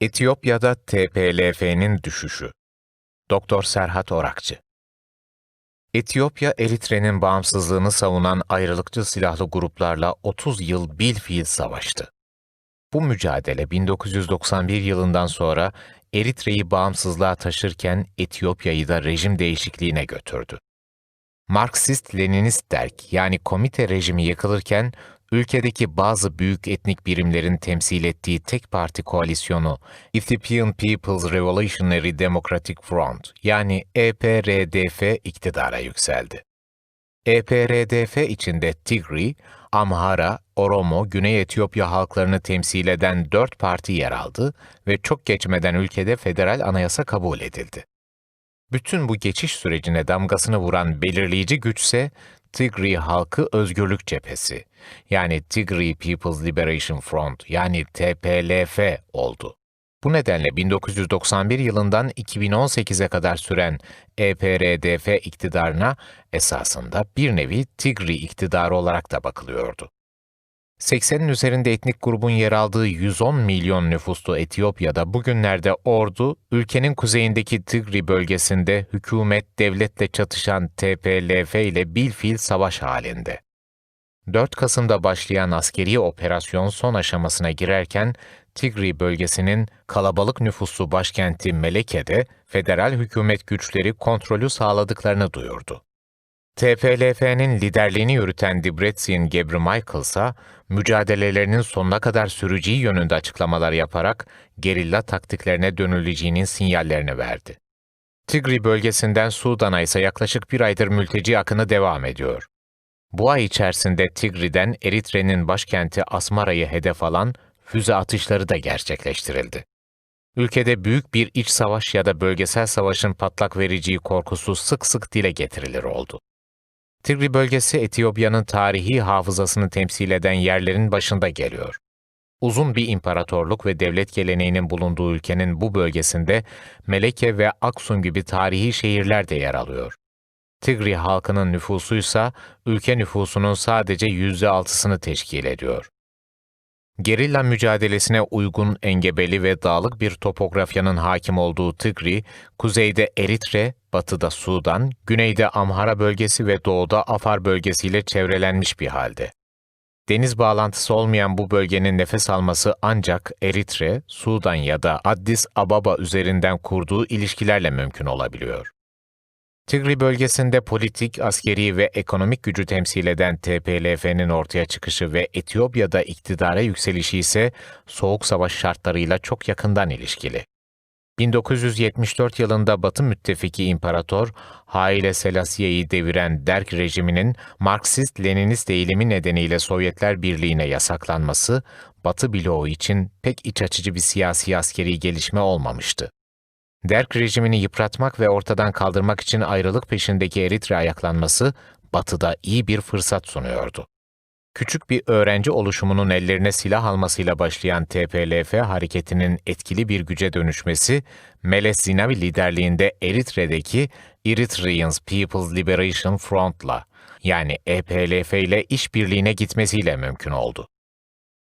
Etiyopya'da TPLF'nin düşüşü. Doktor Serhat Orakçı Etiyopya, Eritre'nin bağımsızlığını savunan ayrılıkçı silahlı gruplarla 30 yıl bilfiil savaştı. Bu mücadele 1991 yılından sonra Eritre'yi bağımsızlığa taşırken Etiyopya'yı da rejim değişikliğine götürdü. Marksist-Leninist derk yani komite rejimi yıkılırken ülkedeki bazı büyük etnik birimlerin temsil ettiği tek parti koalisyonu Ethiopian People's Revolutionary Democratic Front yani EPRDF iktidara yükseldi. EPRDF içinde Tigri, Amhara, Oromo, Güney Etiyopya halklarını temsil eden dört parti yer aldı ve çok geçmeden ülkede federal anayasa kabul edildi. Bütün bu geçiş sürecine damgasını vuran belirleyici güçse Tigri Halkı Özgürlük Cephesi yani Tigray People's Liberation Front yani TPLF oldu. Bu nedenle 1991 yılından 2018'e kadar süren EPRDF iktidarına esasında bir nevi Tigri iktidarı olarak da bakılıyordu. 80'in üzerinde etnik grubun yer aldığı 110 milyon nüfuslu Etiyopya'da bugünlerde ordu, ülkenin kuzeyindeki Tigri bölgesinde hükümet devletle çatışan TPLF ile bilfiil savaş halinde. 4 Kasım'da başlayan askeri operasyon son aşamasına girerken Tigri bölgesinin kalabalık nüfuslu başkenti Meleke'de federal hükümet güçleri kontrolü sağladıklarını duyurdu. TPLF'nin liderliğini yürüten Debretsion Gebremichael ise mücadelelerinin sonuna kadar süreceği yönünde açıklamalar yaparak gerilla taktiklerine dönüleceğinin sinyallerini verdi. Tigri bölgesinden Sudan'a ise yaklaşık bir aydır mülteci akını devam ediyor. Bu ay içerisinde Tigri'den Eritre'nin başkenti Asmara'yı hedef alan füze atışları da gerçekleştirildi. Ülkede büyük bir iç savaş ya da bölgesel savaşın patlak vereceği korkusu sık sık dile getirilir oldu. Tigri bölgesi Etiyopya'nın tarihi hafızasını temsil eden yerlerin başında geliyor. Uzun bir imparatorluk ve devlet geleneğinin bulunduğu ülkenin bu bölgesinde Meleke ve Aksun gibi tarihi şehirler de yer alıyor. Tigri halkının nüfusuysa ülke nüfusunun sadece yüzde altısını teşkil ediyor. Gerilla mücadelesine uygun engebeli ve dağlık bir topografyanın hakim olduğu Tigri, kuzeyde Eritre, batıda Sudan, güneyde Amhara bölgesi ve doğuda Afar bölgesiyle çevrelenmiş bir halde. Deniz bağlantısı olmayan bu bölgenin nefes alması ancak Eritre, Sudan ya da Addis Ababa üzerinden kurduğu ilişkilerle mümkün olabiliyor. Tigri bölgesinde politik, askeri ve ekonomik gücü temsil eden TPLF'nin ortaya çıkışı ve Etiyopya'da iktidara yükselişi ise Soğuk Savaş şartlarıyla çok yakından ilişkili. 1974 yılında Batı müttefiki İmparator Haile Selassie'yi deviren Derg rejiminin Marksist-Leninist eğilimi nedeniyle Sovyetler Birliği'ne yasaklanması, Batı bloğu için pek iç açıcı bir siyasi askeri gelişme olmamıştı. Derg rejimini yıpratmak ve ortadan kaldırmak için ayrılık peşindeki Eritre ayaklanması, Batı'da iyi bir fırsat sunuyordu. Küçük bir öğrenci oluşumunun ellerine silah almasıyla başlayan TPLF hareketinin etkili bir güce dönüşmesi, Meles Zenawi liderliğinde Eritre'deki Eritreans People's Liberation Front'la yani EPLF ile işbirliğine gitmesiyle mümkün oldu.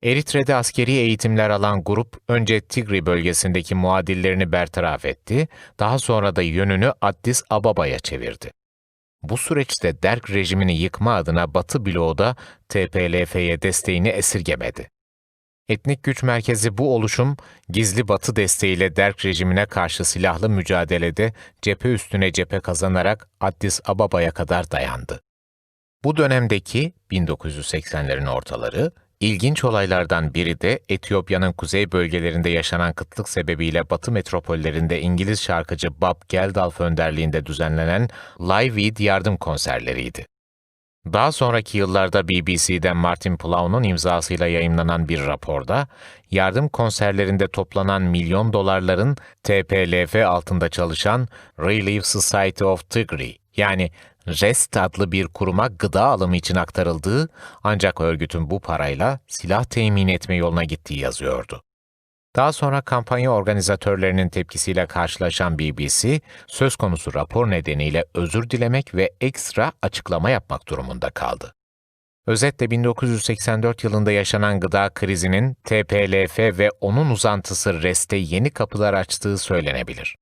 Eritre'de askeri eğitimler alan grup önce Tigri bölgesindeki muadillerini bertaraf etti, daha sonra da yönünü Addis Ababa'ya çevirdi. Bu süreçte Derg rejimini yıkma adına Batı bloğu da TPLF'ye desteğini esirgemedi. Etnik güç merkezi bu oluşum, gizli Batı desteğiyle Derg rejimine karşı silahlı mücadelede cephe üstüne cephe kazanarak Addis Ababa'ya kadar dayandı. Bu dönemdeki 1980'lerin ortaları, İlginç olaylardan biri de Etiyopya'nın kuzey bölgelerinde yaşanan kıtlık sebebiyle batı metropollerinde İngiliz şarkıcı Bob Geldof önderliğinde düzenlenen Live Aid yardım konserleriydi. Daha sonraki yıllarda BBC'den Martin Plow'un imzasıyla yayımlanan bir raporda, yardım konserlerinde toplanan milyon dolarların TPLF altında çalışan Relief Society of Tigray yani REST adlı bir kuruma gıda alımı için aktarıldığı ancak örgütün bu parayla silah temin etme yoluna gittiği yazıyordu. Daha sonra kampanya organizatörlerinin tepkisiyle karşılaşan BBC, söz konusu rapor nedeniyle özür dilemek ve ekstra açıklama yapmak durumunda kaldı. Özetle 1984 yılında yaşanan gıda krizinin TPLF ve onun uzantısı REST'e yeni kapılar açtığı söylenebilir.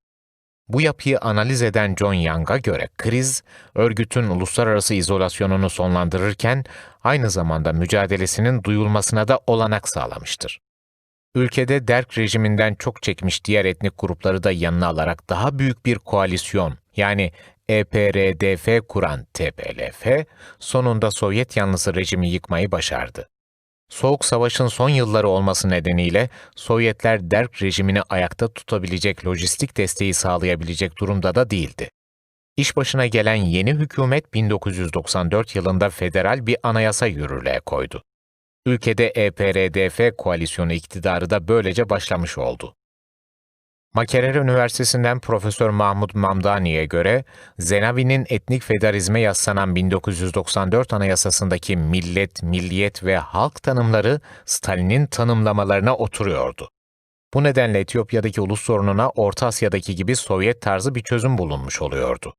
Bu yapıyı analiz eden John Young'a göre kriz, örgütün uluslararası izolasyonunu sonlandırırken aynı zamanda mücadelesinin duyulmasına da olanak sağlamıştır. Ülkede Derg rejiminden çok çekmiş diğer etnik grupları da yanına alarak daha büyük bir koalisyon yani EPRDF kuran TPLF sonunda Sovyet yanlısı rejimi yıkmayı başardı. Soğuk Savaş'ın son yılları olması nedeniyle Sovyetler Derg rejimini ayakta tutabilecek lojistik desteği sağlayabilecek durumda da değildi. İş başına gelen yeni hükümet 1994 yılında federal bir anayasa yürürlüğe koydu. Ülkede EPRDF koalisyonu iktidarı da böylece başlamış oldu. Makerere Üniversitesi'nden Profesör Mahmut Mamdani'ye göre, Zenavi'nin etnik federalizme yaslanan 1994 Anayasası'ndaki millet, milliyet ve halk tanımları Stalin'in tanımlamalarına oturuyordu. Bu nedenle Etiyopya'daki ulus sorununa Orta Asya'daki gibi Sovyet tarzı bir çözüm bulunmuş oluyordu.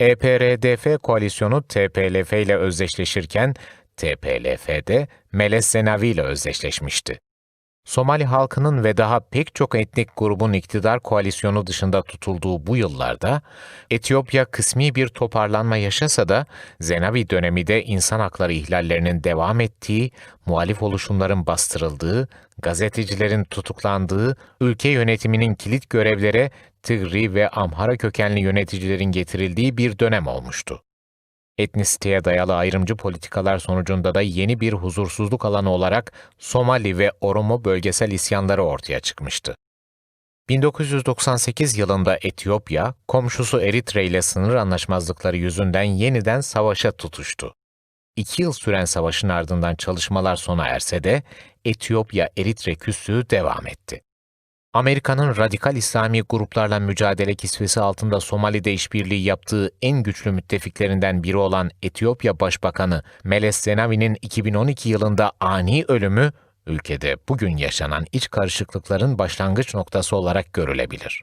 EPRDF koalisyonu TPLF ile özdeşleşirken TPLF de Meles Zenavi ile özdeşleşmişti. Somali halkının ve daha pek çok etnik grubun iktidar koalisyonu dışında tutulduğu bu yıllarda, Etiyopya kısmi bir toparlanma yaşasa da, Zenavi dönemi de insan hakları ihlallerinin devam ettiği, muhalif oluşumların bastırıldığı, gazetecilerin tutuklandığı, ülke yönetiminin kilit görevlere Tigri ve Amhara kökenli yöneticilerin getirildiği bir dönem olmuştu. Etnisiteye dayalı ayrımcı politikalar sonucunda da yeni bir huzursuzluk alanı olarak Somali ve Oromo bölgesel isyanları ortaya çıkmıştı. 1998 yılında Etiyopya, komşusu Eritre ile sınır anlaşmazlıkları yüzünden yeniden savaşa tutuştu. İki yıl süren savaşın ardından çalışmalar sona erse de Etiyopya-Eritre küslüğü devam etti. Amerika'nın radikal İslami gruplarla mücadele kisvesi altında Somali'de işbirliği yaptığı en güçlü müttefiklerinden biri olan Etiyopya Başbakanı Meles Zenavi'nin 2012 yılında ani ölümü, ülkede bugün yaşanan iç karışıklıkların başlangıç noktası olarak görülebilir.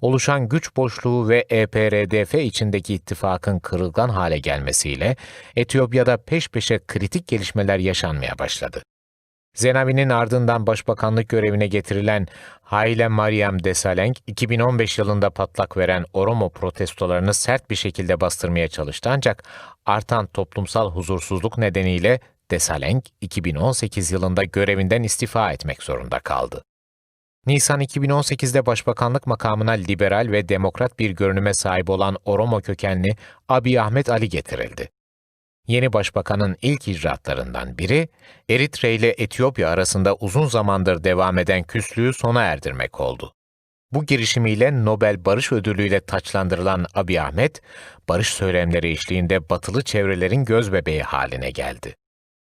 Oluşan güç boşluğu ve EPRDF içindeki ittifakın kırılgan hale gelmesiyle Etiyopya'da peş peşe kritik gelişmeler yaşanmaya başladı. Zenavi'nin ardından başbakanlık görevine getirilen Haile Mariam Desalegn, 2015 yılında patlak veren Oromo protestolarını sert bir şekilde bastırmaya çalıştı ancak artan toplumsal huzursuzluk nedeniyle Desalegn, 2018 yılında görevinden istifa etmek zorunda kaldı. Nisan 2018'de başbakanlık makamına liberal ve demokrat bir görünüme sahip olan Oromo kökenli Abiy Ahmet Ali getirildi. Yeni başbakanın ilk icraatlarından biri, Eritre ile Etiyopya arasında uzun zamandır devam eden küslüğü sona erdirmek oldu. Bu girişimiyle Nobel Barış Ödülü ile taçlandırılan Abiy Ahmet, barış söylemleri eşliğinde batılı çevrelerin gözbebeği haline geldi.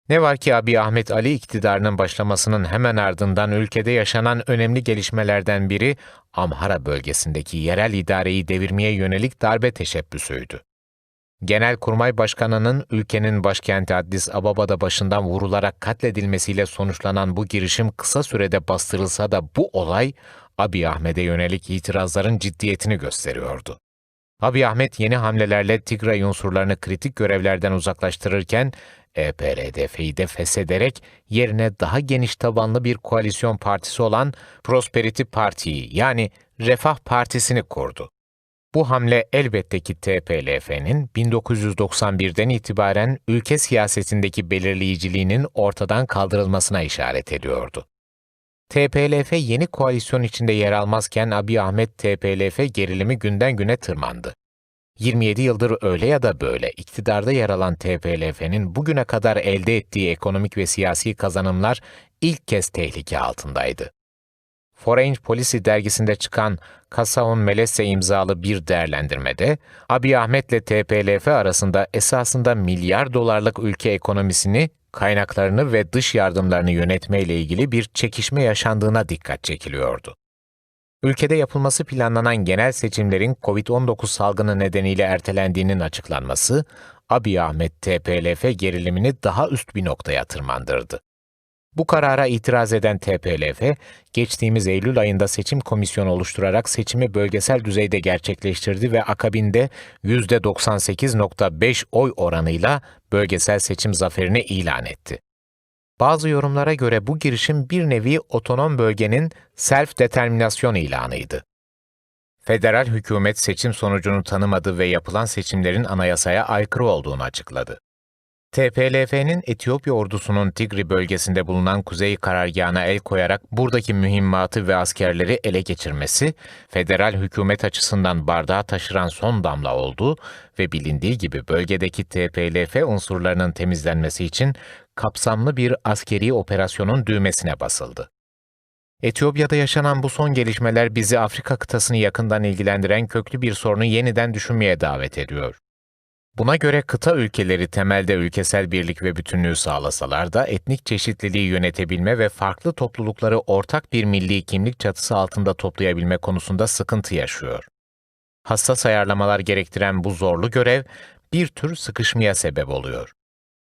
Ne var ki Abiy Ahmet Ali iktidarının başlamasının hemen ardından ülkede yaşanan önemli gelişmelerden biri Amhara bölgesindeki yerel idareyi devirmeye yönelik darbe teşebbüsüydü. Genelkurmay Başkanı'nın ülkenin başkenti Addis Ababa'da başından vurularak katledilmesiyle sonuçlanan bu girişim kısa sürede bastırılsa da bu olay Abiy Ahmet'e yönelik itirazların ciddiyetini gösteriyordu. Abiy Ahmet yeni hamlelerle Tigray unsurlarını kritik görevlerden uzaklaştırırken EPRDF'yi de feshederek yerine daha geniş tabanlı bir koalisyon partisi olan Prosperity Parti'yi yani Refah Partisi'ni kurdu. Bu hamle elbette ki TPLF'nin 1991'den itibaren ülke siyasetindeki belirleyiciliğinin ortadan kaldırılmasına işaret ediyordu. TPLF yeni koalisyon içinde yer almazken Abiy Ahmet TPLF gerilimi günden güne tırmandı. 27 yıldır öyle ya da böyle iktidarda yer alan TPLF'nin bugüne kadar elde ettiği ekonomik ve siyasi kazanımlar ilk kez tehlike altındaydı. Foreign Policy dergisinde çıkan Kasaon Melesse imzalı bir değerlendirmede, Abiy Ahmet ile TPLF arasında esasında milyar dolarlık ülke ekonomisini, kaynaklarını ve dış yardımlarını yönetmeyle ilgili bir çekişme yaşandığına dikkat çekiliyordu. Ülkede yapılması planlanan genel seçimlerin COVID-19 salgını nedeniyle ertelendiğinin açıklanması, Abiy Ahmet TPLF gerilimini daha üst bir noktaya tırmandırdı. Bu karara itiraz eden TPLF, geçtiğimiz Eylül ayında seçim komisyonu oluşturarak seçimi bölgesel düzeyde gerçekleştirdi ve akabinde %98.5 oy oranıyla bölgesel seçim zaferini ilan etti. Bazı yorumlara göre bu girişim bir nevi otonom bölgenin self-determinasyon ilanıydı. Federal hükümet seçim sonucunu tanımadı ve yapılan seçimlerin anayasaya aykırı olduğunu açıkladı. TPLF'nin Etiyopya ordusunun Tigri bölgesinde bulunan kuzey karargahına el koyarak buradaki mühimmatı ve askerleri ele geçirmesi, federal hükümet açısından bardağı taşıran son damla oldu ve bilindiği gibi bölgedeki TPLF unsurlarının temizlenmesi için kapsamlı bir askeri operasyonun düğmesine basıldı. Etiyopya'da yaşanan bu son gelişmeler bizi Afrika kıtasını yakından ilgilendiren köklü bir sorunu yeniden düşünmeye davet ediyor. Buna göre kıta ülkeleri temelde ülkesel birlik ve bütünlüğü sağlasalar da etnik çeşitliliği yönetebilme ve farklı toplulukları ortak bir milli kimlik çatısı altında toplayabilme konusunda sıkıntı yaşıyor. Hassas ayarlamalar gerektiren bu zorlu görev bir tür sıkışmaya sebep oluyor.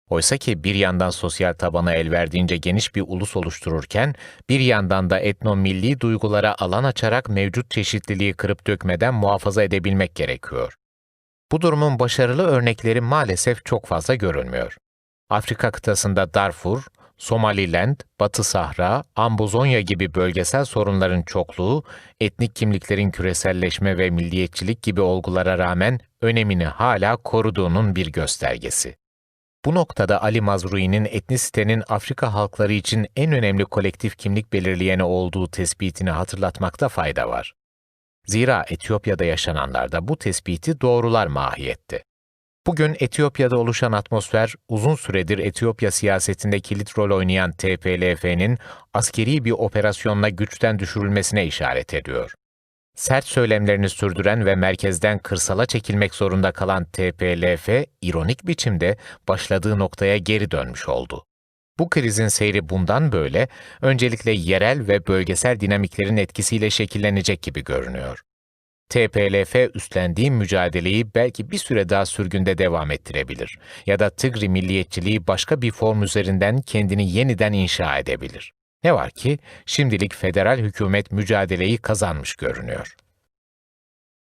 Oysa ki bir yandan sosyal tabana el verdiğince geniş bir ulus oluştururken, bir yandan da etnomilli duygulara alan açarak mevcut çeşitliliği kırıp dökmeden muhafaza edebilmek gerekiyor. Bu durumun başarılı örnekleri maalesef çok fazla görülmüyor. Afrika kıtasında Darfur, Somaliland, Batı Sahra, Ambozonya gibi bölgesel sorunların çokluğu, etnik kimliklerin küreselleşme ve milliyetçilik gibi olgulara rağmen önemini hala koruduğunun bir göstergesi. Bu noktada Ali Mazrui'nin etnisitenin Afrika halkları için en önemli kolektif kimlik belirleyeni olduğu tespitini hatırlatmakta fayda var. Zira Etiyopya'da yaşananlarda bu tespiti doğrular mahiyette. Bugün Etiyopya'da oluşan atmosfer, uzun süredir Etiyopya siyasetinde kilit rol oynayan TPLF'nin askeri bir operasyonla güçten düşürülmesine işaret ediyor. Sert söylemlerini sürdüren ve merkezden kırsala çekilmek zorunda kalan TPLF, ironik biçimde başladığı noktaya geri dönmüş oldu. Bu krizin seyri bundan böyle, öncelikle yerel ve bölgesel dinamiklerin etkisiyle şekillenecek gibi görünüyor. TPLF üstlendiği mücadeleyi belki bir süre daha sürgünde devam ettirebilir ya da Tigri milliyetçiliği başka bir form üzerinden kendini yeniden inşa edebilir. Ne var ki şimdilik federal hükümet mücadeleyi kazanmış görünüyor.